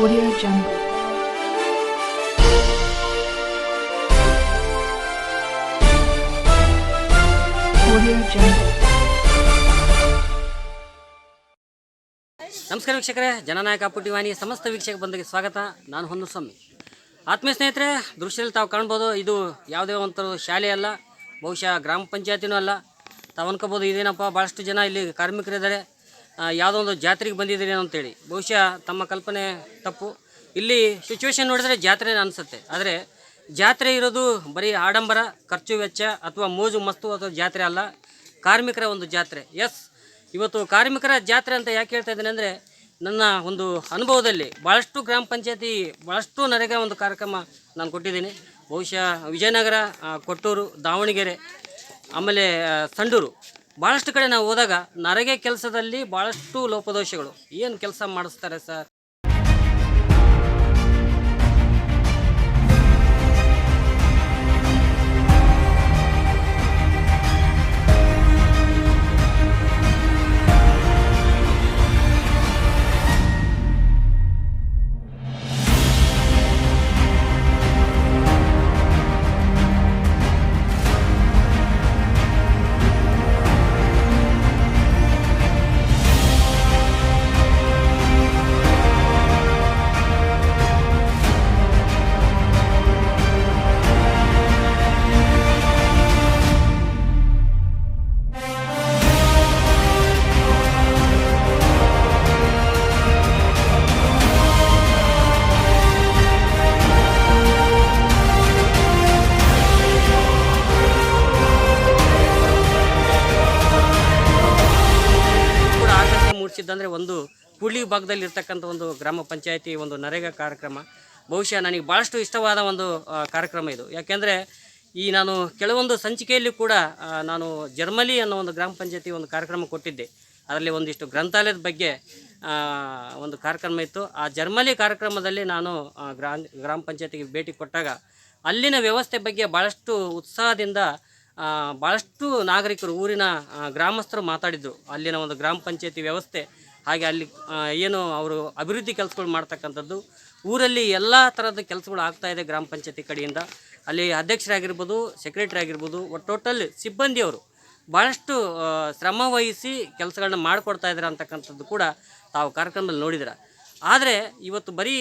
Audio Jungle. ನಮಸ್ಕಾರ ವೀಕ್ಷಕರೇ, ಜನನಾಯಕ ಪುಟಿವಾಣಿ ಸಮಸ್ತ ವೀಕ್ಷಕ ಬಂದಿಗೆ ಸ್ವಾಗತ. ನಾನು ಹೊನ್ನಸ್ವಾಮಿ. ಆತ್ಮೀಯ ಸ್ನೇಹಿತರೆ, ದೃಶ್ಯದಲ್ಲಿ ತಾವು ಕಾಣ್ಬೋದು, ಇದು ಯಾವುದೇ ಒಂಥರ ಶಾಲೆ ಅಲ್ಲ, ಬಹುಶಃ ಗ್ರಾಮ ಪಂಚಾಯತಿನೂ ಅಲ್ಲ. ತಾವು ಅನ್ಕೋಬೋದು, ಇದೇನಪ್ಪ ಭಾಳಷ್ಟು ಜನ ಇಲ್ಲಿ ಕಾರ್ಮಿಕರಿದ್ದಾರೆ. ಯಾವುದೋ ಒಂದು ಜಾತ್ರೆಗೆ ಬಂದಿದ್ದೀರಿ ಅಂತೇಳಿ. ಬಹುಶಃ ತಮ್ಮ ಕಲ್ಪನೆ ತಪ್ಪು. ಇಲ್ಲಿ ಸಿಚುವೇಶನ್ ನೋಡಿದ್ರೆ ಜಾತ್ರೆ ಅನಿಸುತ್ತೆ. ಆದರೆ ಜಾತ್ರೆ ಇರೋದು ಬರೀ ಆಡಂಬರ, ಖರ್ಚು ವೆಚ್ಚ ಅಥವಾ ಮೋಜು ಮಸ್ತು ಅಥವಾ ಜಾತ್ರೆ ಅಲ್ಲ. ಕಾರ್ಮಿಕರ ಒಂದು ಜಾತ್ರೆ. ಎಸ್ ಇವತ್ತು ಕಾರ್ಮಿಕರ ಜಾತ್ರೆ ಅಂತ ಯಾಕೆ ಹೇಳ್ತಾ ಇದ್ದೇನೆ ಅಂದರೆ ನನ್ನ ಒಂದು ಅನುಭವದಲ್ಲಿ ಭಾಳಷ್ಟು ಗ್ರಾಮ ಪಂಚಾಯತಿ ಭಾಳಷ್ಟು ನರೇಗಾ ಒಂದು ಕಾರ್ಯಕ್ರಮ ನಾನು ಕೊಟ್ಟಿದ್ದೀನಿ. ಬಹುಶಃ ವಿಜಯನಗರ ಕೊಟ್ಟೂರು, ದಾವಣಗೆರೆ, ಆಮೇಲೆ ಸಂಡೂರು. ಭಾಳಷ್ಟು ಕಡೆ ನಾವು ಹೋದಾಗ ನರಗೆ ಕೆಲಸದಲ್ಲಿ ಭಾಳಷ್ಟು ಲೋಪದೋಷಗಳು. ಏನು ಕೆಲಸ ಮಾಡಿಸ್ತಾರೆ ಸರ್? ಮೂಡಿಸಿದ್ದಂದರೆ ಒಂದು ಕೂಡ್ಲಿ ಭಾಗದಲ್ಲಿ ಇರ್ತಕ್ಕಂಥ ಒಂದು ಗ್ರಾಮ ಪಂಚಾಯತಿ ಒಂದು ನರೇಗಾ ಕಾರ್ಯಕ್ರಮ. ಬಹುಶಃ ನನಗೆ ಭಾಳಷ್ಟು ಇಷ್ಟವಾದ ಒಂದು ಕಾರ್ಯಕ್ರಮ ಇದು. ಯಾಕೆಂದರೆ ಈ ನಾನು ಕೆಲವೊಂದು ಸಂಚಿಕೆಯಲ್ಲಿ ಕೂಡ ನಾನು ಜರ್ಮಲಿ ಅನ್ನೋ ಒಂದು ಗ್ರಾಮ ಪಂಚಾಯತಿ ಒಂದು ಕಾರ್ಯಕ್ರಮ ಕೊಟ್ಟಿದ್ದೆ. ಅದರಲ್ಲಿ ಒಂದಿಷ್ಟು ಗ್ರಂಥಾಲಯದ ಬಗ್ಗೆ ಒಂದು ಕಾರ್ಯಕ್ರಮ ಇತ್ತು. ಆ ಜರ್ಮಲಿ ಕಾರ್ಯಕ್ರಮದಲ್ಲಿ ನಾನು ಗ್ರಾಮ ಗ್ರಾಮ ಪಂಚಾಯತಿಗೆ ಭೇಟಿ ಕೊಟ್ಟಾಗ ಅಲ್ಲಿನ ವ್ಯವಸ್ಥೆ ಬಗ್ಗೆ ಭಾಳಷ್ಟು ಉತ್ಸಾಹದಿಂದ ಭಾಳಷ್ಟು ನಾಗರಿಕರು, ಊರಿನ ಗ್ರಾಮಸ್ಥರು ಮಾತಾಡಿದರು. ಅಲ್ಲಿನ ಒಂದು ಗ್ರಾಮ ಪಂಚಾಯತಿ ವ್ಯವಸ್ಥೆ ಹಾಗೆ ಅಲ್ಲಿ ಏನು ಅವರು ಅಭಿವೃದ್ಧಿ ಕೆಲಸಗಳು ಮಾಡ್ತಕ್ಕಂಥದ್ದು. ಊರಲ್ಲಿ ಎಲ್ಲ ಥರದ ಕೆಲಸಗಳು ಆಗ್ತಾಯಿದೆ ಗ್ರಾಮ ಪಂಚಾಯತಿ ಕಡೆಯಿಂದ. ಅಲ್ಲಿ ಅಧ್ಯಕ್ಷರಾಗಿರ್ಬೋದು ಸೆಕ್ರೆಟರಿ ಆಗಿರ್ಬೋದು ಟೋಟಲ್ ಸಿಬ್ಬಂದಿಯವರು ಭಾಳಷ್ಟು ಶ್ರಮ ವಹಿಸಿ ಕೆಲಸಗಳನ್ನ ಮಾಡಿಕೊಡ್ತಾ ಇದ್ದಾರೆ ಅಂತಕ್ಕಂಥದ್ದು ಕೂಡ ತಾವು ಕಾರ್ಯಕ್ರಮದಲ್ಲಿ ನೋಡಿದಿರ. ಆದರೆ ಇವತ್ತು ಬರೀ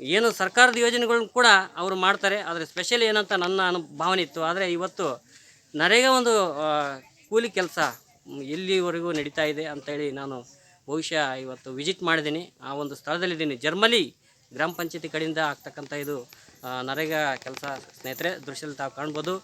ಏನು ಸರ್ಕಾರದ ಯೋಜನೆಗಳನ್ನ ಕೂಡ ಅವರು ಮಾಡ್ತಾರೆ. ಆದರೆ ಸ್ಪೆಷಲ್ ಏನಂತ ನನ್ನ ಅನು, ಭಾವನೆ ಇತ್ತು. ಆದರೆ ಇವತ್ತು ನರೇಗಾ ಒಂದು ಕೂಲಿ ಕೆಲಸ ಎಲ್ಲಿವರೆಗೂ ನಡೀತಾ ಇದೆ ಅಂತೇಳಿ ನಾನು ಬಹುಶಃ ಇವತ್ತು ವಿಸಿಟ್ ಮಾಡಿದ್ದೀನಿ. ಆ ಒಂದು ಸ್ಥಳದಲ್ಲಿದ್ದೀನಿ. ಜರ್ಮಲಿ ಗ್ರಾಮ ಪಂಚಾಯತಿ ಕಡೆಯಿಂದ ಆಗ್ತಕ್ಕಂಥ ಇದು ನರೇಗಾ ಕೆಲಸ ಸ್ನೇಹಿತರೆ, ದೃಶ್ಯದಲ್ಲಿ ತಾವು ಕಾಣ್ಬೋದು.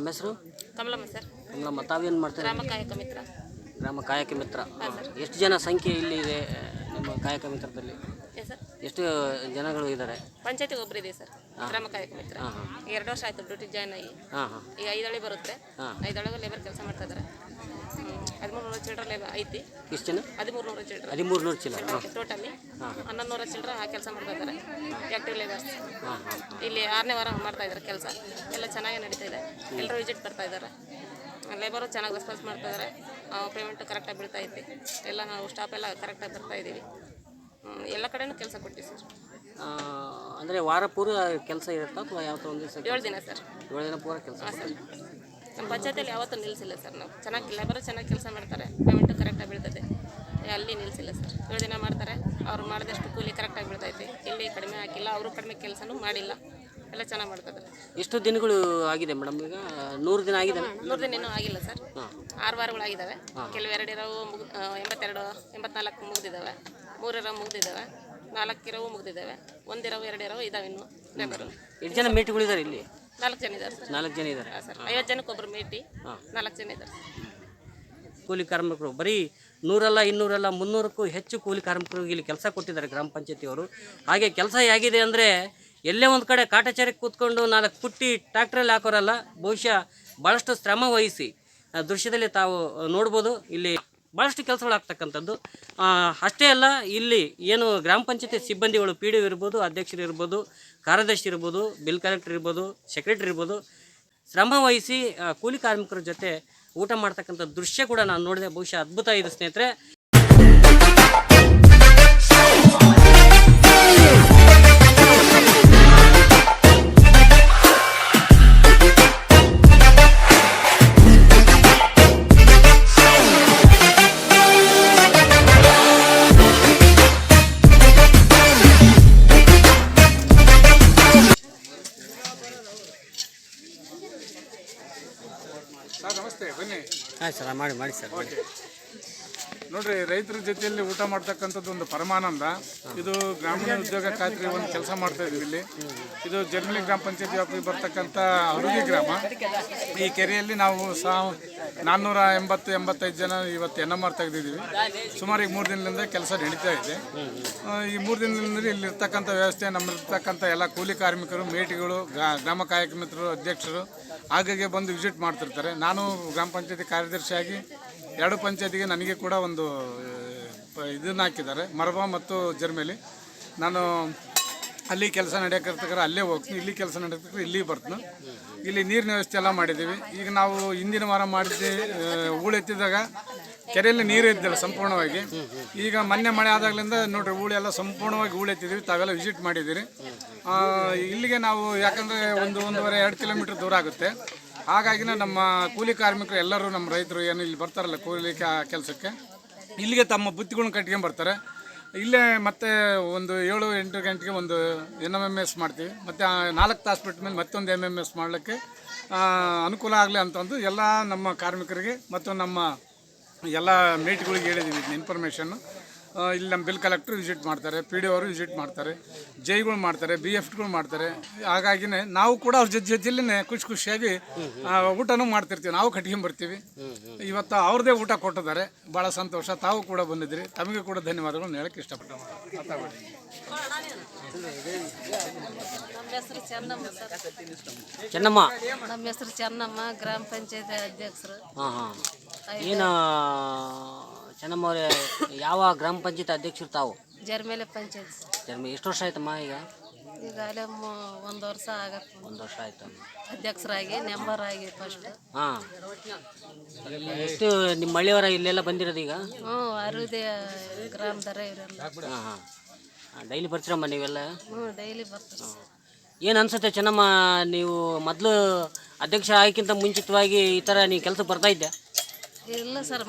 ತಮ್ಮ ಹೆಸರು? ಕಮಲಮ್ಮ ಸರ್. ಕಮಲಮ್ಮ ತಾವೇನು ಮಾಡ್ತಾರೆ? ಗ್ರಾಮ ಕಾಯಕ ಮಿತ್ರ. ಗ್ರಾಮ ಕಾಯಕ ಮಿತ್ರ. ಎಷ್ಟು ಜನ ಸಂಖ್ಯೆ ಇಲ್ಲಿ ಇದೆ ನಿಮ್ಮ ಕಾಯಕ ಮಿತ್ರದಲ್ಲಿ? ಎಷ್ಟು ಜನಗಳು ಇದ್ದಾರೆ? ಪಂಚಾಯತಿಗೆ ಒಬ್ರು ಇದೆ ಸರ್. ಗ್ರಾಮ ಕಾಯಕ ಮಿತ್ರ. ಎರಡು ವರ್ಷ ಆಯ್ತು ಡ್ಯೂಟಿ ಜಾಯ್ನ್ ಆಗಿ. ಈಗ ಐದಳಿ ಬರುತ್ತೆ. ಐದೊಳಗೆ ಲೇಬರ್ ಕೆಲಸ ಮಾಡ್ತಾ ಇದ್ದಾರೆ ಹದಿಮೂರು ನೂರು ಲೇಬರ್ ಐತಿ. ಎಷ್ಟು ಜನ? ಹದಿಮೂರು ನೂರು ಚಿಲ್ಡ್ರ ಹದಿಮೂರು ನೂರು ಚಿಲ್ಡ್ರ ಟೋಟಲಿ ಹನ್ನೊಂದು ನೂರ ಆ ಕೆಲಸ ಮಾಡ್ತಾ ಇದ್ದಾರೆ. ಆ್ಯಕ್ಟಿವ್ ಲೇಬರ್ಸ್ ಇಲ್ಲಿ ಆರನೇ ವಾರ ಮಾಡ್ತಾ ಇದ್ದಾರೆ ಕೆಲಸ. ಎಲ್ಲ ಚೆನ್ನಾಗಿ ನಡೀತಾ ಇದೆ. ಎಲ್ಲರೂ ವಿಸಿಟ್ ಬರ್ತಾ ಇದ್ದಾರೆ. ಲೇಬರು ಚೆನ್ನಾಗಿ ರೆಸ್ಪಾನ್ಸ್ ಮಾಡ್ತಾ ಇದ್ದಾರೆ. ಪೇಮೆಂಟ್ ಕರೆಕ್ಟಾಗಿ ಬೀಳ್ತಾ ಐತಿ. ಎಲ್ಲ ನಾವು ಸ್ಟಾಫ್ ಎಲ್ಲ ಕರೆಕ್ಟಾಗಿ ಬರ್ತಾ ಇದ್ದೀವಿ ಎಲ್ಲ ಕಡೆನೂ ಕೆಲಸ ಕೊಡ್ತೀವಿ ಸರ್. ಅಂದರೆ ವಾರ ಪೂರ ಕೆಲಸ ಇರುತ್ತಾ ಅಥವಾ ಯಾವ ಒಂದು ದಿವಸ ಏಳು ದಿನ ಸರ್. ಏಳು ದಿನ ಪೂರ ಕೆಲಸ ಹಾಂ ಸರ್. ನಮ್ಮ ಪಂಚಾಯತಿಯಲ್ಲಿ ಯಾವತ್ತೂ ನಿಲ್ಲಿಸಿಲ್ಲ ಸರ್ ನಾವು. ಚೆನ್ನಾಗಿ ಲೇಬರು ಚೆನ್ನಾಗಿ ಕೆಲಸ ಮಾಡ್ತಾರೆ. ಪೇಮೆಂಟು ಕರೆಕ್ಟಾಗಿ ಬೀಳ್ತದೆ. ಅಲ್ಲಿ ನಿಲ್ಲಿಸಿಲ್ಲ ಸರ್. ಏಳು ದಿನ ಮಾಡ್ತಾರೆ. ಅವ್ರು ಮಾಡಿದಷ್ಟು ಕೂಲಿ ಕರೆಕ್ಟಾಗಿ ಬೀಳ್ತೈತೆ ಇಲ್ಲಿ ಕಡಿಮೆ ಹಾಕಿಲ್ಲ. ಅವರು ಕಡಿಮೆ ಕೆಲಸನೂ ಮಾಡಿಲ್ಲ. ಎಲ್ಲ ಚೆನ್ನಾಗಿ ಮಾಡ್ತಿದ್ದಾರೆ ಎಷ್ಟು ದಿನಗಳು ಆಗಿದೆ ಮೇಡಮ್ ಈಗ? ನೂರು ದಿನ ಆಗಿದೆ ನೂರು ದಿನ ಇನ್ನೂ ಆಗಿಲ್ಲ ಸರ್. ಆರು ವಾರಗಳಾಗಿದ್ದಾವೆ ಕೆಲವು ಎರಡು ಇರೋವು ಮುಗ್ ಎಂಬತ್ತೆರಡು ಎಂಬತ್ನಾಲ್ಕು ಮುಗಿದಿದ್ದಾವೆ ಮೂರಿರೋ ಮುಗಿದಿದ್ದಾವೆ ನಾಲ್ಕು ಇರೋವು ಮುಗಿದಿದ್ದಾವೆ ಒಂದಿರೋವು ಎರಡು ಇರೋವು ಇದಾವೆ ಇನ್ನು. ಎಷ್ಟು ಜನ ಮೇಟ್ಗಳಿದ್ದಾರೆ ಇಲ್ಲಿ? ನಾಲ್ಕು ಜನ ಇದ್ದಾರೆ ಸರ್. ನಾಲ್ಕು ಜನ ಇದ್ದಾರೆ ಸರ್. ಐವತ್ತು ಜನಕ್ಕೆ ಒಬ್ಬರು ಮೇಟಿ ನಾಲ್ಕು ಜನ ಇದ್ದಾರೆ ಕೂಲಿ ಕಾರ್ಮಿಕರು. ಬರೀ ನೂರಲ್ಲ, ಇನ್ನೂರಲ್ಲ, ಮುನ್ನೂರಕ್ಕೂ ಹೆಚ್ಚು ಕೂಲಿ ಕಾರ್ಮಿಕರಿಗೆ ಇಲ್ಲಿ ಕೆಲಸ ಕೊಟ್ಟಿದ್ದಾರೆ ಗ್ರಾಮ ಪಂಚಾಯತಿಯವರು. ಹಾಗೆ ಕೆಲಸ ಹೇಗಿದೆ ಅಂದರೆ ಎಲ್ಲೇ ಒಂದು ಕಡೆ ಕಾಟಾಚಾರಕ್ಕೆ ಕೂತ್ಕೊಂಡು ನಾಲ್ಕು ಪುಟ್ಟಿ ಟ್ರ್ಯಾಕ್ಟ್ರಲ್ಲಿ ಹಾಕೋರಲ್ಲ, ಬಹುಶಃ ಭಾಳಷ್ಟು ಶ್ರಮ ವಹಿಸಿ ದೃಶ್ಯದಲ್ಲಿ ತಾವು ನೋಡ್ಬೋದು. ಇಲ್ಲಿ ಭಾಳಷ್ಟು ಕೆಲಸಗಳು ಆಗ್ತಕ್ಕಂಥದ್ದು. ಅಷ್ಟೇ ಅಲ್ಲ, ಇಲ್ಲಿ ಏನು ಗ್ರಾಮ ಪಂಚಾಯತಿ ಸಿಬ್ಬಂದಿಗಳು ಪಿ ಡಿ ಇರ್ಬೋದು, ಅಧ್ಯಕ್ಷರು ಇರ್ಬೋದು, ಕಾರ್ಯದರ್ಶಿ ಇರ್ಬೋದು ಬಿಲ್ ಕಲೆಕ್ಟರ್ ಇರ್ಬೋದು ಸೆಕ್ರೆಟರಿ ಇರ್ಬೋದು, ಶ್ರಮ ವಹಿಸಿ ಕೂಲಿ ಕಾರ್ಮಿಕರ ಜೊತೆ ಊಟ ಮಾಡ್ತಕ್ಕಂಥ ದೃಶ್ಯ ಕೂಡ ನಾನು ನೋಡಿದೆ. ಬಹುಶಃ ಅದ್ಭುತ ಇದೆ ಸ್ನೇಹಿತರೆ. ಸರ್ ನಮಸ್ತೆ ಬನ್ನಿ. ಹಾಂ ಸರ್ ಮಾಡಿ ಮಾಡಿ ಸರ್ ಓಕೆ. ನೋಡ್ರಿ ರೈತರ ಜೊತೆಯಲ್ಲಿ ಊಟ ಮಾಡ್ತಕ್ಕಂಥದ್ದು ಒಂದು ಪರಮಾನಂದ. ಇದು ಗ್ರಾಮೀಣ ಉದ್ಯೋಗ ಖಾತ್ರಿ ಒಂದು ಕೆಲಸ ಮಾಡ್ತಾ ಇದೀವಿ ಇಲ್ಲಿ. ಇದು ಜರ್ಮಲಿ ಗ್ರಾಮ ಪಂಚಾಯತಿ ವ್ಯಾಪ್ತಿಗೆ ಬರ್ತಕ್ಕಂಥ ಅರುಗಿ ಗ್ರಾಮ. ಈ ಕೆರೆಯಲ್ಲಿ ನಾವು ಸಾ ನಾನ್ನೂರ ಎಂಬತ್ತು ಎಂಬತ್ತೈದು ಜನ ಇವತ್ತು ಎನ್ ಎಂ ಆರ್ ತೆಗೆದಿದ್ದೀವಿ. ಸುಮಾರು ಈಗ ಮೂರು ದಿನದಿಂದ ಕೆಲಸ ನಡೀತಾ ಇದೆ. ಈ ಮೂರು ದಿನದಿಂದ ಇಲ್ಲಿರ್ತಕ್ಕಂಥ ವ್ಯವಸ್ಥೆ, ನಮ್ಮಲ್ಲಿರ್ತಕ್ಕಂಥ ಎಲ್ಲ ಕೂಲಿ ಕಾರ್ಮಿಕರು, ಮೇಟಿಗಳು, ಗ್ರಾ- ಗ್ರಾಮ ಕಾಯಕ ಮಿತ್ರರು, ಅಧ್ಯಕ್ಷರು ಆಗಾಗ್ಗೆ ಬಂದು ವಿಸಿಟ್ ಮಾಡ್ತಿರ್ತಾರೆ. ನಾನು ಗ್ರಾಮ ಪಂಚಾಯತಿ ಕಾರ್ಯದರ್ಶಿಯಾಗಿ ಎರಡು ಪಂಚಾಯತಿಗೆ ನನಗೆ ಕೂಡ ಒಂದು ಇದನ್ನ ಹಾಕಿದ್ದಾರೆ. ಮರಬಾ ಮತ್ತು ಜರ್ಮೇಲಿ. ನಾನು ಅಲ್ಲಿ ಕೆಲಸ ನಡೆಯಕರ್ತಕ್ಕಾರ ಅಲ್ಲೇ ಹೋಗ್ತೀನಿ, ಇಲ್ಲಿ ಕೆಲಸ ನಡೆಯಕ್ಕೆ ಇಲ್ಲಿ ಬರ್ತೀನಿ. ಇಲ್ಲಿ ನೀರಿನ ವ್ಯವಸ್ಥೆ ಎಲ್ಲ ಮಾಡಿದ್ದೀವಿ. ಈಗ ನಾವು ಹಿಂದಿನ ವಾರ ಮಾಡಿದ್ದೆ ಹೂಳೆತ್ತಿದ್ದಾಗ ಕೆರೆಯಲ್ಲಿ ನೀರು ಇದ್ದಿಲ್ಲ ಸಂಪೂರ್ಣವಾಗಿ. ಈಗ ಮೊನ್ನೆ ಮಳೆ ಆದಾಗಲಿಂದ ನೋಡ್ರಿ ಹೂಳೆಲ್ಲ ಸಂಪೂರ್ಣವಾಗಿ ಹೂಳೆತ್ತಿದ್ದೀವಿ ತಾವೆಲ್ಲ ವಿಸಿಟ್ ಮಾಡಿದ್ದೀರಿ. ಇಲ್ಲಿಗೆ ನಾವು ಯಾಕಂದರೆ ಒಂದು ಒಂದೂವರೆ, ಎರಡು ಕಿಲೋಮೀಟ್ರ್ ದೂರ ಆಗುತ್ತೆ. ಹಾಗಾಗಿನೇ ನಮ್ಮ ಕೂಲಿ ಕಾರ್ಮಿಕರು ಎಲ್ಲರೂ ನಮ್ಮ ರೈತರು ಏನು ಇಲ್ಲಿ ಬರ್ತಾರಲ್ಲ, ಕೂಲಿ ಕೆಲಸಕ್ಕೆ, ಇಲ್ಲಿಗೆ ತಮ್ಮ ಬುತ್ತಿಗಳನ್ನ ಕಟ್ಕೊಂಡ್ ಬರ್ತಾರೆ. ಇಲ್ಲೇ ಮತ್ತೆ ಒಂದು ಏಳು ಎಂಟು ಗಂಟೆಗೆ ಒಂದು ಎನ್ ಎಂ ಎಂ ಎಸ್ ಮಾಡ್ತೀವಿ. ಮತ್ತು ನಾಲ್ಕು ತಾಸು ಬಿಟ್ಟ ಮೇಲೆ ಮತ್ತೊಂದು ಎಂ ಎಂ ಎಸ್ ಮಾಡಲಿಕ್ಕೆ ಅನುಕೂಲ ಆಗಲಿ ಅಂತಂದು ಎಲ್ಲ ನಮ್ಮ ಕಾರ್ಮಿಕರಿಗೆ ಮತ್ತು ನಮ್ಮ ಎಲ್ಲ ಮೀಟ್ಗಳಿಗೆ ಹೇಳಿದ್ದೀವಿ ಇನ್ಫಾರ್ಮೇಷನ್ನು ಇಲ್ಲಿ ನಮ್ಮ ಬಿಲ್ ಕಲೆಕ್ಟ್ರು ವಿಸಿಟ್ ಮಾಡ್ತಾರೆ ಪಿ ಡಿ ಅವರು ವಿಸಿಟ್ ಮಾಡ್ತಾರೆ ಜೈಗಳು ಮಾಡ್ತಾರೆ ಬಿ ಎಫ್ಗಳು ಮಾಡ್ತಾರೆ. ಹಾಗಾಗಿನೇ ನಾವು ಕೂಡ ಅವ್ರ ಜೊತೆ ಜೊತೆಲೇ ಖುಷಿ ಖುಷಿಯಾಗಿ ಆ, ಊಟನೂ ಮಾಡ್ತಿರ್ತೀವಿ. ನಾವು ಕಟ್ಕೊಂಬರ್ತೀವಿ ಇವತ್ತು ಅವ್ರದ್ದೇ ಊಟ ಕೊಟ್ಟಿದ್ದಾರೆ. ಭಾಳ ಸಂತೋಷ. ತಾವು ಕೂಡ ಬಂದಿದ್ದೀರಿ. ತಮಗೆ ಕೂಡ ಧನ್ಯವಾದಗಳನ್ನು ಹೇಳಕ್ಕೆ ಇಷ್ಟಪಟ್ಟು ಮಾತಾಡಿ ನಮ್ಮ ಹೆಸರು ಚೆನ್ನಮ್ಮ. ಸರ್ ಚೆನ್ನಮ್ಮ ನಮ್ಮ ಹೆಸರು ಚೆನ್ನಮ್ಮ ಗ್ರಾಮ ಪಂಚಾಯತಿ ಅಧ್ಯಕ್ಷರು. ಏನು ಚೆನ್ನಮ್ಮ ಅವರೇ ಯಾವ ಗ್ರಾಮ ಪಂಚಾಯತ್ ಅಧ್ಯಕ್ಷರು ತಾವು? ಜರ್ಮೇಲೆ ಪಂಚಾಯತ್ ಜರ್ಮ ಎಷ್ಟು ವರ್ಷ ಆಯ್ತಮ್ಮ ಈಗ? ಈಗಾಗಲೇ ಒಂದು ವರ್ಷ ಆಗತ್ತೆ. ಒಂದು ವರ್ಷ ಆಯ್ತು ಅಧ್ಯಕ್ಷರಾಗಿ ನೆಂಬರ್ ಆಗಿ ಫಸ್ಟ್ ಹಾಂ. ಎಷ್ಟು ನಿಮ್ಮ ಹಳ್ಳಿಯವರ ಇಲ್ಲೆಲ್ಲ ಬಂದಿರೋದು ಈಗ? ಹ್ಞೂ ಅರುದೇ ಗ್ರಾಮದರ ಇವರೆಲ್ಲ ಹಾಂ ಹಾಂ. ಡೈಲಿ ಬರ್ತೀರಮ್ಮ ನೀವೆಲ್ಲ? ಹ್ಞೂ ಡೈಲಿ ಬರ್ತಾರೆ ಸರ್. ಏನು ಅನ್ಸುತ್ತೆ ಚೆನ್ನಮ್ಮ ನೀವು ಮೊದಲು ಅಧ್ಯಕ್ಷ ಆಗಕ್ಕಿಂತ ಮುಂಚಿತವಾಗಿ ಈ ಥರ ನೀವು ಕೆಲಸ ಬರ್ತಾ ಇದ್ದೆ? ಇಲ್ಲ ಸರ್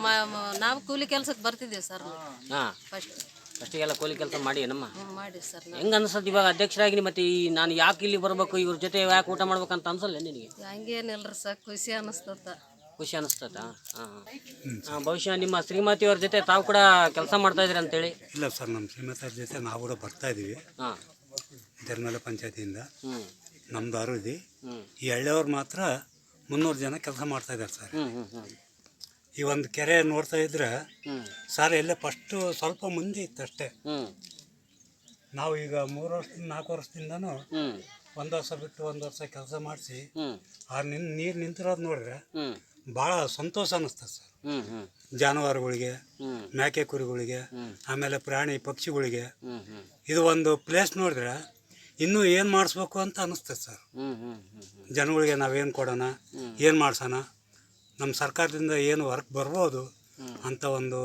ನಾವು ಕೂಲಿ ಕೆಲ್ಸಕ್ಕೆ ಬರ್ತಿದ್ದೀವಿ ಸರ್. ಹಾಂ. ಫಸ್ಟ್. ಫಸ್ಟಿಗೆಲ್ಲ ಕೂಲಿ ಕೆಲಸ ಮಾಡಿ ನಮ್ಮ ಮಾಡಿ ಸರ್ ನಾವು. ಹೆಂಗೆ ಅನ್ಸುತ್ತೆ ಇವಾಗ ಅಧ್ಯಕ್ಷರಾಗಿ ಮತ್ತೆ ಈ ನಾನು ಯಾಕೆ ಇಲ್ಲಿ ಬರಬೇಕು ಇವ್ರ ಜೊತೆ ಯಾಕೆ ಊಟ ಮಾಡ್ಬೇಕಂತ ಅನ್ಸಲ್ಲ ನಿನಗೆ? ಹಂಗೇನಿಲ್ರಿ ಸರ್ ಖುಷಿ ಅನ್ನಿಸ್ತದ ಖುಷಿ ಅನಿಸ್ತದ? ಹಾಂ ಭವಿಷ್ಯ ನಿಮ್ಮ ಶ್ರೀಮತಿಯವ್ರ ಜೊತೆ ತಾವು ಕೂಡ ಕೆಲಸ ಮಾಡ್ತಾ ಇದ್ರಿ ಅಂತೇಳಿ? ಇಲ್ಲ ಸರ್ ನಮ್ಮ ಶ್ರೀಮತರ ಜೊತೆ ನಾವು ಕೂಡ ಬರ್ತಾ ಇದ್ದೀವಿ. ಹಾಂ. ಧರ್ಮಲ ಪಂಚಾಯತಿಯಿಂದ. ಹ್ಞೂ ನಮ್ಮದು ಅರುದಿ ಈ ಹಳ್ಳಿಯವ್ರು ಮಾತ್ರ ಮುನ್ನೂರು ಜನ ಕೆಲಸ ಮಾಡ್ತಾ ಇದ್ದಾರೆ ಸರ್. ಹ್ಞೂ ಹ್ಞೂ ಹ್ಞೂ ಈ ಒಂದು ಕೆರೆ ನೋಡ್ತಾ ಇದ್ರೆ ಸಾರ್ ಎಲ್ಲೇ ಫಸ್ಟು ಸ್ವಲ್ಪ ಮುಂದೆ ಇತ್ತು ಅಷ್ಟೇ. ನಾವು ಈಗ ಮೂರು ವರ್ಷದಿಂದ ನಾಲ್ಕು ವರ್ಷದಿಂದನೂ ಒಂದ್ ವರ್ಷ ಬಿಟ್ಟು ಒಂದು ವರ್ಷ ಕೆಲಸ ಮಾಡಿಸಿ ಆ ನಿನ್ ನೀರು ನಿಂತಿರೋದು ನೋಡಿದ್ರೆ ಬಹಳ ಭಾಳ ಸಂತೋಷ ಅನಿಸ್ತದೆ ಸರ್. ಜಾನುವಾರುಗಳಿಗೆ ಮೇಕೆ ಕುರಿಗಳಿಗೆ ಆಮೇಲೆ ಪ್ರಾಣಿ ಪಕ್ಷಿಗಳಿಗೆ ಇದು ಒಂದು ಪ್ಲೇಸ್ ನೋಡಿದ್ರೆ ಇನ್ನೂ ಏನು ಮಾಡಿಸ್ಬೇಕು ಅಂತ ಅನ್ನಿಸ್ತದೆ ಸರ್. ಜನಗಳಿಗೆ ನಾವೇನು ಕೊಡೋಣ ಏನು ಮಾಡ್ಸೋಣ? ನಮ್ಮ ಸರ್ಕಾರದಿಂದ ಏನು ವರ್ಕ್ ಬರ್ಬೋದು ಅಂತ ಒಂದು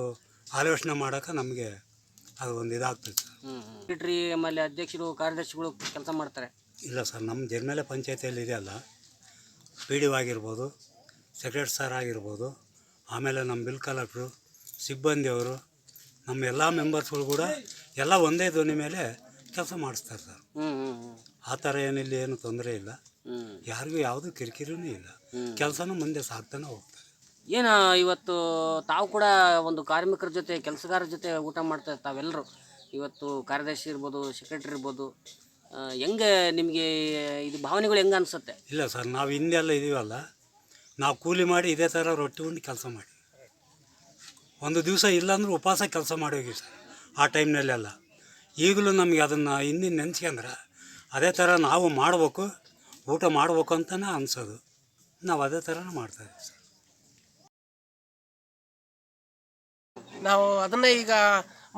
ಆಲೋಚನೆ ಮಾಡೋಕೆ ನಮಗೆ ಅದು ಒಂದು ಇದಾಗ್ತದೆ ಸರ್. ಸೆಕ್ರೆಟ್ರಿ ಆಮೇಲೆ ಅಧ್ಯಕ್ಷರು ಕಾರ್ಯದರ್ಶಿಗಳು ಕೆಲಸ ಮಾಡ್ತಾರೆ? ಇಲ್ಲ ಸರ್ ನಮ್ಮ ಜರ್ಮೇಲೆ ಪಂಚಾಯತಿಯಲ್ಲಿ ಇದೆಯಲ್ಲ ಪಿ ಡಿ ಆಗಿರ್ಬೋದು ಸೆಕ್ರೆಟರಿ ಸರ್ ಆಗಿರ್ಬೋದು ಆಮೇಲೆ ನಮ್ಮ ಬಿಲ್ ಕಲೆಕ್ಟ್ರು ಸಿಬ್ಬಂದಿಯವರು ನಮ್ಮ ಎಲ್ಲ ಮೆಂಬರ್ಸ್ಗಳು ಕೂಡ ಎಲ್ಲ ಒಂದೇ ಧ್ವನಿ ಮೇಲೆ ಕೆಲಸ ಮಾಡಿಸ್ತಾರೆ ಸರ್. ಹ್ಞೂ ಹ್ಞೂ ಹ್ಞೂ ಆ ಥರ ಏನಿಲ್ಲ ಏನು ತೊಂದರೆ ಇಲ್ಲ. ಯಾರಿಗೂ ಯಾವುದೂ ಕಿರಿಕಿರಿನೂ ಇಲ್ಲ. ಕೆಲಸನೂ ಮುಂದೆ ಸಾಗ್ತಾನೆ ಹೋಗ್ತಾರೆ ಏನು ಇವತ್ತು ತಾವು ಕೂಡ ಒಂದು ಕಾರ್ಮಿಕರ ಜೊತೆ ಕೆಲಸಗಾರರ ಜೊತೆ ಊಟ ಮಾಡ್ತಾ ತಾವೆಲ್ಲರೂ ಇವತ್ತು ಕಾರ್ಯದರ್ಶಿ ಇರ್ಬೋದು ಸೆಕ್ರೆಟ್ರಿ ಇರ್ಬೋದು. ಹೆಂಗೆ ನಿಮಗೆ ಇದು ಭಾವನೆಗಳು ಹೆಂಗೆ ಅನಿಸುತ್ತೆ? ಇಲ್ಲ ಸರ್ ನಾವು ಹಿಂದೆಲ್ಲ ಇದೀವಲ್ಲ. ನಾವು ಕೂಲಿ ಮಾಡಿ ಇದೇ ಥರ ರೊಟ್ಟಿ ಉಂಡು ಕೆಲಸ ಮಾಡಿ. ಒಂದು ದಿವಸ ಇಲ್ಲಾಂದ್ರೆ ಉಪವಾಸ ಕೆಲಸ ಮಾಡೋಗಿ ಸರ್ ಆ ಟೈಮ್ನಲ್ಲೆಲ್ಲ. ಈಗಲೂ ನಮಗೆ ಅದನ್ನು ಹಿಂದಿನ ನೆನೆಸ್ಕೊಂಡ್ರೆ ಅದೇ ಥರ ನಾವು ಮಾಡಬೇಕು ಊಟ ಮಾಡಬೇಕು ಅಂತಲೇ ಅನ್ಸೋದು. ನಾವು ಅದೇ ಥರನೇ ಮಾಡ್ತಾಯಿದ್ದೀವಿ ಸರ್. ನಾವು ಅದನ್ನು ಈಗ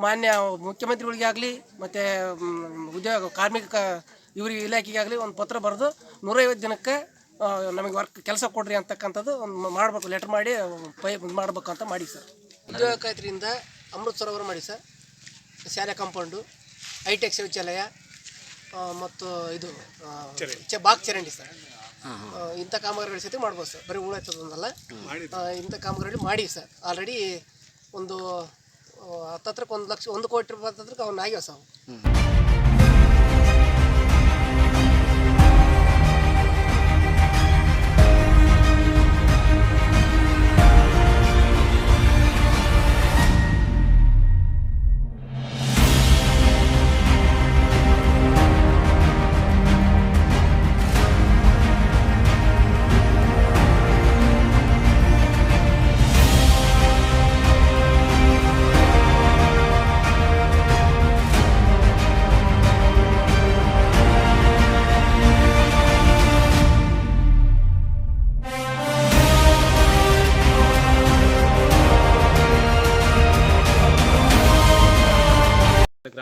ಮಾನ್ಯ ಮುಖ್ಯಮಂತ್ರಿಗಳಿಗೆ ಆಗಲಿ ಮತ್ತು ಉದ್ಯೋಗ ಕಾರ್ಮಿಕ ಇವರಿಗೆ ಇಲಾಖೆಗಾಗಲಿ ಒಂದು ಪತ್ರ ಬರೆದು ನೂರೈವತ್ತು ದಿನಕ್ಕೆ ನಮಗೆ ವರ್ಕ್ ಕೆಲಸ ಕೊಡ್ರಿ ಅಂತಕ್ಕಂಥದ್ದು ಒಂದು ಮಾಡಬೇಕು ಲೆಟರ್ ಮಾಡಿ ಪೈ ಮಾಡಬೇಕು ಅಂತ ಮಾಡಿ ಸರ್. ಉದ್ಯೋಗ ಖಾತ್ರಿಯಿಂದ ಅಮೃತ ಸರೋವರ ಮಾಡಿ ಸರ್. ಶಾಲೆ ಕಾಂಪೌಂಡು ಹೈಟೆಕ್ ಶೌಚಾಲಯ ಮತ್ತು ಇದು ಬಾಗ್ ಚರಂಡಿ. ಸರ್. ಇಂಥ ಕಾಮಗಾರಿಗಳ ಸಹಿತ ಮಾಡ್ಬೋದು ಸರ್. ಬರೀ ಉಳಾಯ್ತದೊಂದಲ್ಲ ಆ, ಇಂಥ ಕಾಮಗಾರಿಗಳು ಮಾಡಿ ಸರ್. ಆಲ್ರೆಡಿ ಒಂದು ಹತ್ತತ್ರಕ್ಕೆ ಒಂದು ಲಕ್ಷ ಒಂದು ಕೋಟಿ ರೂಪಾಯಿ ಹತ್ತತ್ರಕ್ಕೆ ಅವ್ನು ಆಗ್ಯಾವ ಸರ್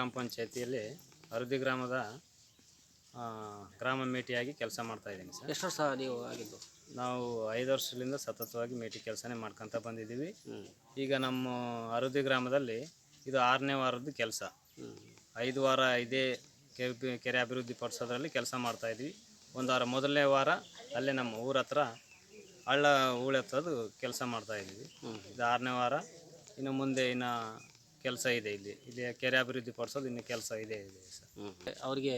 ಗ್ರಾಮ ಪಂಚಾಯತಿಯಲ್ಲಿ ಅರುದಿ ಗ್ರಾಮದ ಗ್ರಾಮ ಮೇಟಿಯಾಗಿ ಕೆಲಸ ಮಾಡ್ತಾ ಇದ್ದೀನಿ ಸರ್. ಎಷ್ಟು ವರ್ಷ ನೀವು ಆಗಿದ್ದು? ನಾವು ಐದು ವರ್ಷದಿಂದ ಸತತವಾಗಿ ಮೇಟಿ ಕೆಲಸನೇ ಮಾಡ್ಕೊತ ಬಂದಿದ್ದೀವಿ. ಈಗ ನಮ್ಮ ಅರುದಿ ಗ್ರಾಮದಲ್ಲಿ ಇದು ಆರನೇ ವಾರದ ಕೆಲಸ. ಐದು ವಾರ ಇದೇ ಕೆರೆ ಅಭಿವೃದ್ಧಿ ಪಡಿಸೋದ್ರಲ್ಲಿ ಕೆಲಸ ಮಾಡ್ತಾ ಇದ್ವಿ. ಒಂದು ವಾರ ಮೊದಲನೇ ವಾರ ಅಲ್ಲೇ ನಮ್ಮ ಊರ ಹತ್ರ ಹಳ್ಳ ಹೂಳೆತ್ತೋದು ಕೆಲಸ ಮಾಡ್ತಾ ಇದ್ವಿ. ಇದು ಆರನೇ ವಾರ. ಇನ್ನು ಮುಂದೆ ಇನ್ನು ಕೆಲಸ ಇದೆ ಇಲ್ಲಿ. ಇಲ್ಲಿ ಕೆರೆ ಅಭಿವೃದ್ಧಿ ಪಡಿಸೋದು ಇನ್ನು ಕೆಲಸ ಇದೆ ಇದೆ ಸರ್. ಅವರಿಗೆ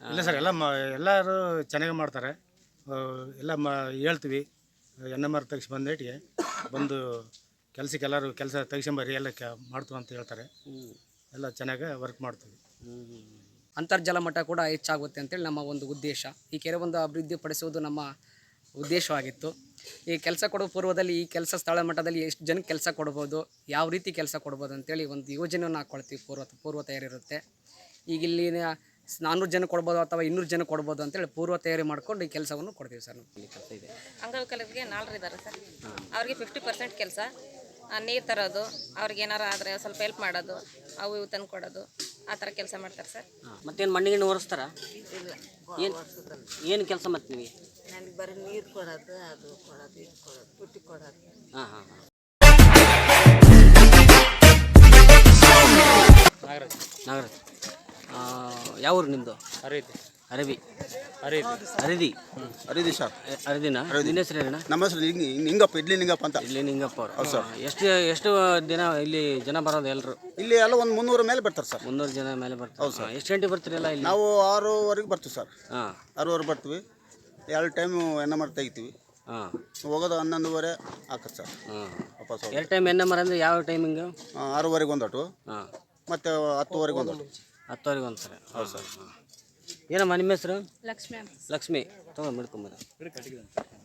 ಇಲ್ಲ ಸರ್ ಎಲ್ಲ ಮ ಎಲ್ಲರೂ ಚೆನ್ನಾಗಿ ಮಾಡ್ತಾರೆ. ಆ, ಎಲ್ಲ ಮ ಹೇಳ್ತೀವಿ. ಎನ್ ಎಂ ಆರ್ ತೆಗ್ಸಿ ಬಂದೇಟಿಗೆ ಬಂದು ಕೆಲಸಕ್ಕೆ ಎಲ್ಲರೂ ಕೆಲಸ ತೆಗಿಸ್ಕೊಂಬರಿ ಎಲ್ಲ ಕ ಮಾಡ್ತೀವಿ ಅಂತ ಹೇಳ್ತಾರೆ. ಎಲ್ಲ ಚೆನ್ನಾಗಿ ವರ್ಕ್ ಮಾಡ್ತೀವಿ. ಅಂತರ್ಜಲ ಮಟ್ಟ ಕೂಡ ಹೆಚ್ಚಾಗುತ್ತೆ ಅಂತೇಳಿ ನಮ್ಮ ಒಂದು ಉದ್ದೇಶ. ಈ ಕೆರೆ ಒಂದು ಅಭಿವೃದ್ಧಿ ಪಡಿಸುವುದು ನಮ್ಮ ಉದ್ದೇಶವಾಗಿತ್ತು. ಈ ಕೆಲಸ ಕೊಡೋ ಪೂರ್ವದಲ್ಲಿ ಈ ಕೆಲಸ ಸ್ಥಳ ಮಟ್ಟದಲ್ಲಿ ಎಷ್ಟು ಜನಕ್ಕೆ ಕೆಲಸ ಕೊಡ್ಬೋದು ಯಾವ ರೀತಿ ಕೆಲಸ ಕೊಡ್ಬೋದು ಅಂತೇಳಿ ಒಂದು ಯೋಜನೆಯನ್ನು ಹಾಕ್ಕೊಳ್ತೀವಿ ಪೂರ್ವ ಪೂರ್ವ ತಯಾರಿರುತ್ತೆ ಈಗ ಇಲ್ಲಿನ ನಾನ್ನೂರು ಜನ ಕೊಡ್ಬೋದು ಅಥವಾ ಇನ್ನೂರು ಜನ ಕೊಡ್ಬೋದು ಅಂತೇಳಿ ಪೂರ್ವ ತಯಾರಿ ಮಾಡ್ಕೊಂಡು ಈ ಕೆಲಸವನ್ನು ಕೊಡ್ತೀವಿ ಸರ್ ಕೆಲಸ ಇದೆ. ಅಂಗವಿಕಲರಿಗೆ ನಾಲ್ರು ಇದ್ದಾರೆ ಸರ್. ಅವ್ರಿಗೆ ಫಿಫ್ಟಿ ಪರ್ಸೆಂಟ್ ಕೆಲಸ. ನೀರು ತರೋದು ಅವ್ರಿಗೆ ಏನಾರು ಆದರೆ ಸ್ವಲ್ಪ ಹೆಲ್ಪ್ ಮಾಡೋದು ಅವು ಇವು ತಂದು ಕೊಡೋದು ಆ ಥರ ಕೆಲಸ ಮಾಡ್ತಾರೆ ಸರ್. ಹಾಂ ಮತ್ತೇನು ಮಣ್ಣಿಗೆ ಒರೆಸ್ತಾರ? ಏನು ಏನು ಕೆಲಸ ಮತ್ತೆ ನಿಮಗೆ? ನನಗೆ ಬರೀ ನೀರು ಕೊಡೋದು ಅದು ಕೊಡೋದು ಇದು ಕೊಡೋದು ಪುಟ್ಟಿ ಕೊಡೋದು. ಹಾಂ ಹಾಂ ಹಾಂ. ನಾಗರಾಜ್. ಯಾವ ಊರು ನಿಮ್ಮದು ಅರವಿ. ಅರಬಿ ಅರಿತಿ ಅರದಿ ಅರಿದಿ ಸರ್ ಅರದಿನ ನಿನ್ನ ಹೆಸರು ಏನಣ್ಣ ನಮ್ಮ ಹೆಸರು ನಿಂಗ್- ನಿಂಗಪ್ಪ ಇಡ್ಲಿ ನಿಂಗಪ್ಪ ಅಂತ. ಇಲ್ಲಿ ನಿಂಗಪ್ಪ ಅವರು. ಎಷ್ಟು ಎಷ್ಟು ದಿನ ಇಲ್ಲಿ ಜನ ಬರೋದು ಎಲ್ಲರೂ ಇಲ್ಲಿ ಎಲ್ಲ ಒಂದು ಮುನ್ನೂರ ಮೇಲೆ ಬರ್ತಾರೆ ಸರ್ ಮುನ್ನೂರು ಜನ ಮೇಲೆ ಬರ್ತಾರೆ. ಸರ್ ಎಷ್ಟು ಗಂಟೆ ಬರ್ತೀರಲ್ಲ ಇಲ್ಲಿ? ನಾವು ಆರೂವರೆಗೆ ಬರ್ತೀವಿ ಸರ್ ಹಾಂ. ಆರೂವರೆ ಬರ್ತೀವಿ. ಎರಡು ಟೈಮು ಎನ್ನ ಮಾಡಿ ತೆಗಿತೀವಿ. ಹಾಂ. ಹೋಗೋದು ಹನ್ನೊಂದುವರೆ ಆಕತ್ ಸರ್ ಹಾಂ. ವಾಪಸ್ ಹೋಗೋದು. ಎರಡು ಟೈಮ್ ಎನ್ನ ಮರ ಅಂದರೆ ಯಾವ ಟೈಮಿಂಗು ಆ, ಆರೂವರೆಗೆ ಒಂದು ಆಟೋ ಹಾಂ. ಮತ್ತು ಹತ್ತುವರೆಗೆ ಒಂದು ಹತ್ತುವರೆಗೆ ಒಂದು ಸರಿ ಹೌದು ಸರ್ ಏನಮ್ಮ ನಿಮ್ಮ ಹೆಸರು? ಲಕ್ಷ್ಮಿ ಲಕ್ಷ್ಮಿ. ತೊಗೊಂಡು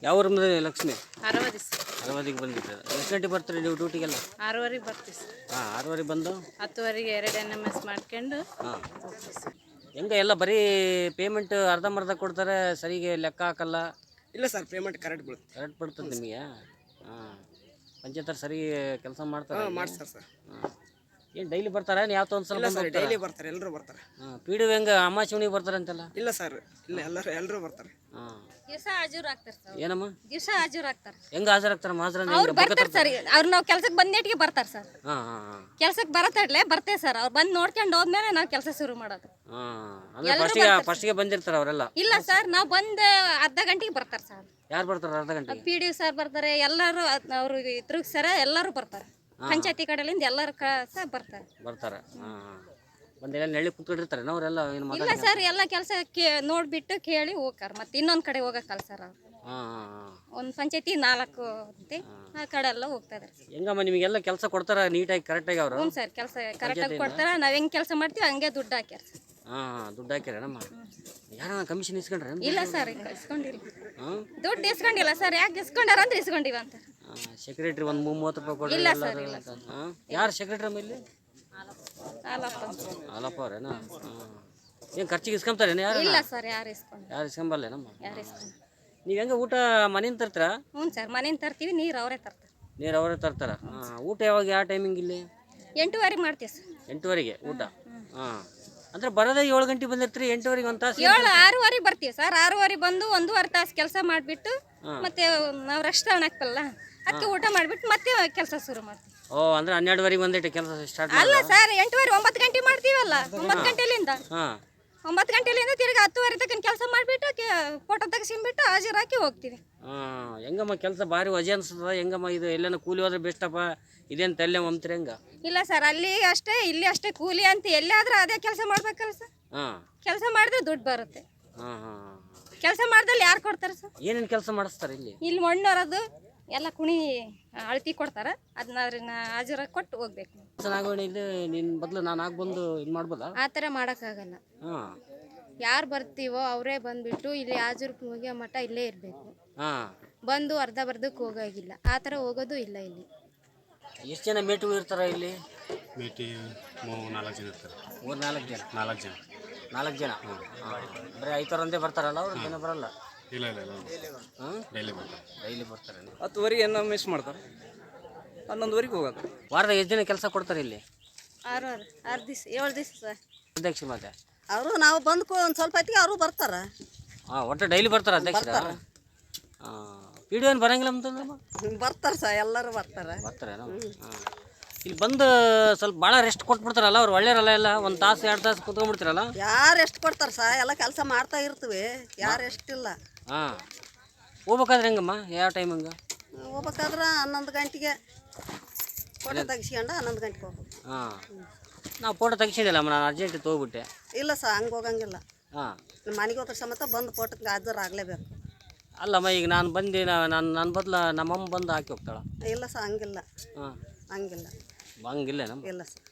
ಯಾವ ಊರಿಂದ ಲಕ್ಷ್ಮಿ? ಅರವತ್ತು ಅರವತ್ತಿಗೆ ಬಂದಿದ್ದೆ ಎಷ್ಟು ಗಂಟೆಗೆ ಬರ್ತೀರಿ ನೀವು ಡ್ಯೂಟಿಗೆಲ್ಲ? ಆರೂವರೆಗೆ ಬರ್ತೀವಿ ಸರ್. ಹಾಂ ಆರೂವರೆಗೆ ಬಂದು? ಹತ್ತುವರೆಗೆ ಎರಡು ಎನ್ ಎಂ ಎಸ್ ಮಾಡ್ಕೊಂಡು ಹಾಂ. ಹೆಂಗೆ ಎಲ್ಲ ಬರೀ ಪೇಮೆಂಟ್ ಅರ್ಧಂಬರ್ಧ ಕೊಡ್ತಾರೆ ಸರಿಗೆ ಲೆಕ್ಕ ಹಾಕಲ್ಲ? ಇಲ್ಲ ಸರ್ ಪೇಮೆಂಟ್ ಕರೆಕ್ಟ್ ಬೀಳುತ್ತೆ. ಕರೆಕ್ಟ್ ಬರ್ತದೆ ನಿಮಗೆ? ಹಾಂ. ಪಂಚಾಯತ್ ಸರಿ ಕೆಲಸ ಮಾಡ್ತಾರೆ ಮಾಡ್ತಾರೆ ಸರ್. ಹಾಂ. ಏನು ಡೈಲಿ ಬರ್ತಾರಾ? ಯಾವ ಒಂದು ಸಲ ಇಲ್ಲ ಸರ್ ಡೈಲಿ ಬರ್ತಾರೆ ಎಲ್ಲರೂ ಬರ್ತಾರೆ. ಹಾಂ ಪಿ ಡಿ ಹೆಂಗೆ ಅಮಾಶಿವಣಿಗೆ ಬರ್ತಾರೆ ಅಂತೆಲ್ಲ? ಇಲ್ಲ ಸರ್ ಇಲ್ಲ ಎಲ್ಲರೂ ಎಲ್ಲರೂ ಬರ್ತಾರೆ. ಹಾಂ. ದಿವಸ ಹಾಜರು ಆಗ್ತಾರೆ ಸರ್ ಏನಮ್ಮ? ದಿವಸ ಹಾಜರು ಆಗ್ತಾರೆ. ಹೆಂಗೆ ಹಾಜರಾಗ್ತಾರೆ ಮಾತ್ರ ಅವ್ರು ಬರ್ತಾರೆ ಸರ್ ಅವ್ರು ನಾವು ಕೆಲ್ಸಕ್ಕೆ ಬಂದೇಟಿಗೆ ಬರ್ತಾರೆ ಸರ್ ಹಾಂ ಹಾಂ ಹಾಂ. ಕೆಲ್ಸಕ್ಕೆ ಬರತ್ತಡ್ಲೆ ಬರ್ತೇವೆ ಸರ್ ಅವ್ರು ಬಂದು ನೋಡ್ಕೊಂಡು ಹೋದ್ಮೇಲೆ ನಾವು ಕೆಲಸ ಶುರು ಮಾಡೋದು. ಹಾಂ ಅಂದರೆ ಫಸ್ಟಿಗೆ ಫಸ್ಟಿಗೆ ಬಂದಿರ್ತಾರೆ ಅವರೆಲ್ಲ? ಇಲ್ಲ ಸರ್ ನಾವು ಬಂದು ಅರ್ಧ ಗಂಟೆಗೆ ಬರ್ತಾರೆ ಸರ್ ಯಾರು ಬರ್ತಾರೆ ಅರ್ಧ ಗಂಟೆ ಪಿ ಡಿ ಸರ್ ಬರ್ತಾರೆ ಎಲ್ಲರೂ ಅವರು ಇದ್ರ ಸರ ಎಲ್ಲರೂ ಬರ್ತಾರೆ. ಪಂಚಾಯತಿ ಕಡೆಲಿಂದ ಎಲ್ಲರ ಕಸ ಬರ್ತಾರೆ. ಬರ್ತಾರೆ. ಬಂದೆಲ್ಲ ನೆಳ್ಳಿ ಕುತ್ಕೊಂಡಿರ್ತಾರೆ. ಅವರೆಲ್ಲ ಏನು ಇಲ್ಲ ಮಾತಾಡ್ತಾರೆ? ಸರ್ ಎಲ್ಲ ಕೆಲಸ ಕೇ ನೋಡ್ಬಿಟ್ಟು ಕೇಳಿ ಹೋಗ್ತಾರೆ. ಮತ್ತೆ ಇನ್ನೊಂದು ಕಡೆ ಹೋಗಕ್ಕಲ್ಲ ಸರ್ ಅವ್ರು. ಹಾಂ ಹಾಂ ಹಾಂ. ಒಂದು ಪಂಚಾಯತಿ ನಾಲ್ಕು ಅಂತೆ. ಆ ಕಡೆ ಎಲ್ಲ ಹೋಗ್ತಾ ಇದಾರೆ ಹೆಂಗಮ್ಮ ನಿಮಗೆಲ್ಲ ಕೆಲಸ ಕೊಡ್ತಾರ? ನೀಟಾಗಿ ಕರೆಕ್ಟಾಗಿ ಅವರು? ಹ್ಞೂ ಸರ್ ಕೆಲಸ ಕರೆಕ್ಟಾಗಿ ಕೊಡ್ತಾರೆ? ನಾವು ಹೆಂಗೆ ಕೆಲಸ ಮಾಡ್ತೀವಿ ಹಂಗೆ ದುಡ್ಡು ಹಾಕ್ಯಾರ ಸರ್. ಹಾಂ ದುಡ್ಡು ಹಾಕ್ಯಾರಮ್ಮ ಯಾರನ್ನ ಕಮಿಷನ್ ಇಸ್ಕೊಂಡ್ರೆ ಇಲ್ಲ ಸರ್ ಇಸ್ಕೊಂಡಿಲ್ಲ. ಹಾಂ? ದುಡ್ಡು ಇಸ್ಕೊಂಡಿಲ್ಲ ಸರ್. ಯಾಕೆ ಇಸ್ಕೊಂಡಾರ ಅಂದ್ರೆ ಇಸ್ಕೊಂಡಿವ ಅಂತ. ಸೆಕ್ರೆಟ್ರಿ ಒಂದು ಮೂವತ್ತು ರೂಪಾಯಿ ಕೊಡಿ ಎಲ್ಲರೂ. ಹಾಂ ಯಾರು ಸೆಕ್ರೆಟ್ರಿ ಅಮ್ಮ ಇಲ್ಲಿ? ಅಲ್ಲಪ್ಪ ಅವ್ರೇನಾ? ಏನು ಖರ್ಚಿಗೆ ಇಸ್ಕೊಂತಾರೇನು ಯಾರು ಇಲ್ಲ ಸರ್ ಯಾರು ಇಸ್ಕೊಂಡು ಯಾರು ಇಸ್ಕೊಂಬಲ್ಲೇನಮ್ಮ? ಯಾರು ಇಸ್ಕೊಂಡು ನೀವು ಹೆಂಗೆ ಊಟ ಮನೆಯಿಂದ ತರ್ತೀರಾ? ಹ್ಞೂ ಸರ್ ಮನೆಯಿಂದ ತರ್ತೀವಿ ನೀರು ಅವರೇ ತರ್ತಾರೆ. ನೀರು ಅವರೇ ತರ್ತಾರ. ಹಾಂ ಊಟ ಯಾವಾಗ ಯಾವ ಟೈಮಿಂಗ್ ಇಲ್ಲಿ? ಎಂಟೂವರೆಗೆ ಮಾಡ್ತೀವಿ ಸರ್. ಎಂಟುವರೆಗೆ ಊಟ? ಹಾಂ ಅಂದ್ರೆ ಬರೋದೇ ಏಳು ಗಂಟೆ ಬಂದಿರ್ತೀರಿ ಎಂಟುವರೆಗೆ ಒಂದು ತಾಸು ಏಳು ಆರೂವರೆಗೆ ಬರ್ತೀವಿ ಸರ್. ಆರೂವರೆಗೆ ಬಂದು ಒಂದೂವರೆ ತಾಸು ಕೆಲಸ ಮಾಡಿಬಿಟ್ಟು ಮತ್ತೆ ನಾವು ರೆಸ್ಟ್ ಹಾಕಲ್ಲ ಅದಕ್ಕೆ ಊಟ ಮಾಡಿಬಿಟ್ಟು ಮತ್ತೆ ಕೆಲಸ ಶುರು ಮಾಡ್ತೀವಿ ಓ ಅಂದ್ರೆ ಹನ್ನೆರಡುವರೆಗೆ ಬಂದಿಟ್ಟು ಕೆಲಸ ಸ್ಟಾರ್ಟ್ ಅಲ್ಲ ಸರ್ ಎಂಟುವರೆ ಒಂಬತ್ತು ಗಂಟೆ ಮಾಡ್ತೀವಲ್ಲ? ಒಂಬತ್ತು ಗಂಟೆಲಿಂದ? ಹಾಂ. ಒಂಬತ್ತು ಗಂಟೆಲಿಂದ ತಿರ್ಗಿ ಹತ್ತುವರೆ ತನಕ ಕೆಲಸ ಮಾಡಿಬಿಟ್ಟು ಫೋಟೋ ತೆಗೆಸಿಬಿಟ್ಟು ಹಾಜರಾಕಿ ಹೋಗ್ತೀವಿ ಹಾಂ ಹೆಂಗಮ್ಮ ಕೆಲಸ ಭಾರಿ ವಜೆ ಅನ್ಸ್ತದ ಹೆಂಗಮ್ಮ ಇದು ಎಲ್ಲನ ಕೂಲಿ ಹೋದ್ರೆ ಬೆಸ್ಟಪ್ಪ? ಇದೇನು ತಲ್ಲೆ ಮಮ್ತ್ರಿ ಹೆಂಗ? ಇಲ್ಲ ಸರ್ ಅಲ್ಲಿ ಅಷ್ಟೇ ಇಲ್ಲಿ ಅಷ್ಟೇ ಕೂಲಿ ಅಂತ ಎಲ್ಲಾದ್ರೂ ಅದೇ ಕೆಲಸ ಮಾಡ್ಬೇಕಲ್ಲ ಸರ್. ಹಾಂ. ಕೆಲಸ ಮಾಡಿದ್ರೆ ದುಡ್ಡು ಬರುತ್ತೆ. ಹಾಂ ಹಾಂ ಕೆಲಸ ಮಾಡ್ದಲ್ಲಿ ಯಾರು ಕೊಡ್ತಾರೆ ಸರ್? ಏನೇನು ಕೆಲಸ ಮಾಡಿಸ್ತಾರೆ ಇಲ್ಲಿ? ಇಲ್ಲಿ ಮಣ್ಣೊರದು ಎಲ್ಲ ಕುಣಿ ಅಳತಿ ಕೊಡ್ತಾರೆ. ಅದನ್ನ ಅದ್ರನ್ನ ಹಾಜರ ಕೊಟ್ಟು ಹೋಗ್ಬೇಕು ನಿನ್ನ ಬದಲು ನಾನು ಆಗಿ ಬಂದು ಇದು ಮಾಡ್ಬೋದಾ? ಆ ಥರ ಮಾಡೋಕ್ಕಾಗಲ್ಲ. ಹಾಂ. ಯಾರು ಬರ್ತೀವೋ ಅವರೇ ಬಂದ್ಬಿಟ್ಟು ಇಲ್ಲಿ ಹಾಜರು ಮುಗಿಯೋ ಮಠ ಇಲ್ಲೇ ಇರಬೇಕು. ಹಾಂ. ಬಂದು ಅರ್ಧ ಬರ್ಧಕ್ಕೆ ಹೋಗೋಗಿಲ್ಲ. ಆ ಥರ ಹೋಗೋದು ಇಲ್ಲ ಇಲ್ಲಿ. ಎಷ್ಟು ಜನ ಮೇಟುಗಳು ಇರ್ತಾರೆ ಇಲ್ಲಿ? ಮೇಟಿ ಮೂರು ನಾಲ್ಕು ಜನ ಇರ್ತಾರೆ. ಮೂರು ನಾಲ್ಕು ಜನ? ನಾಲ್ಕು ಜನ. ನಾಲ್ಕು ಜನ? ಬರೀ ಐತರಂದೇ ಬರ್ತಾರಲ್ಲ ಅವ್ರು ಜನ ಬರಲ್ಲ ಇಲ್ಲ ಇಲ್ಲ ಇಲ್ಲ. ಡೈಲಿ ಬರ್ತಾರೆ ಡೈಲಿ ಬರ್ತಾರೆ ಹತ್ತುವರೆಗೆ ಏನೋ ಮಿಸ್ ಮಾಡ್ತಾರೆ. ಹನ್ನೊಂದುವರೆಗೆ ಹೋಗೋದು. ವಾರದ ಎಷ್ಟು ಜನ ಕೆಲಸ ಕೊಡ್ತಾರೆ ಇಲ್ಲಿ? ಆರು ಆರು ಆರು ದಿವಸ ಏಳು ದಿವಸ. ಸರ್ ಅಧ್ಯಕ್ಷ ಮತ್ತೆ ಅವರು ನಾವು ಬಂದು ಒಂದು ಸ್ವಲ್ಪ ಹೊತ್ತಿಗೆ ಅವರು ಬರ್ತಾರೆ. ಹಾಂ ಒಟ್ಟು ಡೈಲಿ ಬರ್ತಾರೆ ಅಧ್ಯಕ್ಷ ಹಾಂ ಪಿ ಡಿ ಏನು ಬರಂಗಿಲ್ಲ ಅಂತಂದ್ರಮ್ಮ ಬರ್ತಾರೆ ಸರ್ ಎಲ್ಲರೂ ಬರ್ತಾರೆ. ಬರ್ತಾರೆ ಇಲ್ಲಿ ಬಂದು ಸ್ವಲ್ಪ ಭಾಳ ರೆಸ್ಟ್ ಕೊಟ್ಬಿಡ್ತಾರಲ್ಲ ಅವ್ರು ಒಳ್ಳೆಯರಲ್ಲ ಎಲ್ಲ? ಒಂದು ತಾಸು ಎರಡು ತಾಸು ಕುತ್ಕೊಂಡ್ಬಿಡ್ತಾರಲ್ಲ? ಯಾರು ಎಷ್ಟು ಕೊಡ್ತಾರೆ ಸರ್ ಎಲ್ಲ ಕೆಲಸ ಮಾಡ್ತಾ ಇರ್ತೀವಿ. ಯಾರು ಎಷ್ಟಿಲ್ಲ ಹಾಂ. ಹೋಗ್ಬೇಕಾದ್ರೆ ಹೆಂಗಮ್ಮ? ಯಾವ ಟೈಮ್ ಹಂಗೆ? ಹೋಗ್ಬೇಕಾದ್ರೆ ಹನ್ನೊಂದು ಗಂಟೆಗೆ ಫೋಟೋ ತೆಗಿಸ್ಕೊಂಡು ಹನ್ನೊಂದು ಗಂಟೆಗೆ ಹೋಗ್ಬೇಕು. ಹಾಂ. ನಾವು ಫೋಟೋ ತೆಗಿಸಿಡಿಲ್ಲಮ್ಮ ನಾನು ಅರ್ಜೆಂಟ್ ತೊಗೊಬಿಟ್ಟೆ. ಇಲ್ಲ ಸರ್ ಹಂಗೆ ಹೋಗಂಗಿಲ್ಲ. ಹಾಂ. ನಮ್ಮ ಮನೆಗೆ ಹೋದ್ರ ಸಮೇತ ಬಂದು ಫೋಟೋಗೆ ಹಾಜರಾಗಲೇಬೇಕು ಅಲ್ಲಮ್ಮ ಈಗ ನಾನು ಬಂದು ನಾನು ನನ್ನ ಬದಲು ನಮ್ಮಮ್ಮ ಬಂದು ಹಾಕಿ ಹೋಗ್ತಾಳೆ. ಇಲ್ಲ ಸರ್ ಹಂಗಿಲ್ಲ. ಹಾಂ. ಹಂಗಿಲ್ಲ. ಹಂಗಿಲ್ಲ ನಮ್ಮ ಇಲ್ಲ ಸರ್.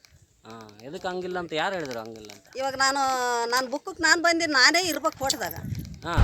ಹಾಂ ಎದಕ್ಕೆ ಹಂಗಿಲ್ಲ ಅಂತ ಯಾರು ಹೇಳಿದ್ರು ಹಂಗಿಲ್ಲ ಅಂತ? ಇವಾಗ ನಾನು ನಾನು ಬುಕ್ಕಕ್ಕೆ ನಾನು ಬಂದಿನಿ ನಾನೇ ಇರ್ಬೇಕು ಫೋಟೋದಾಗ ಹಾಂ.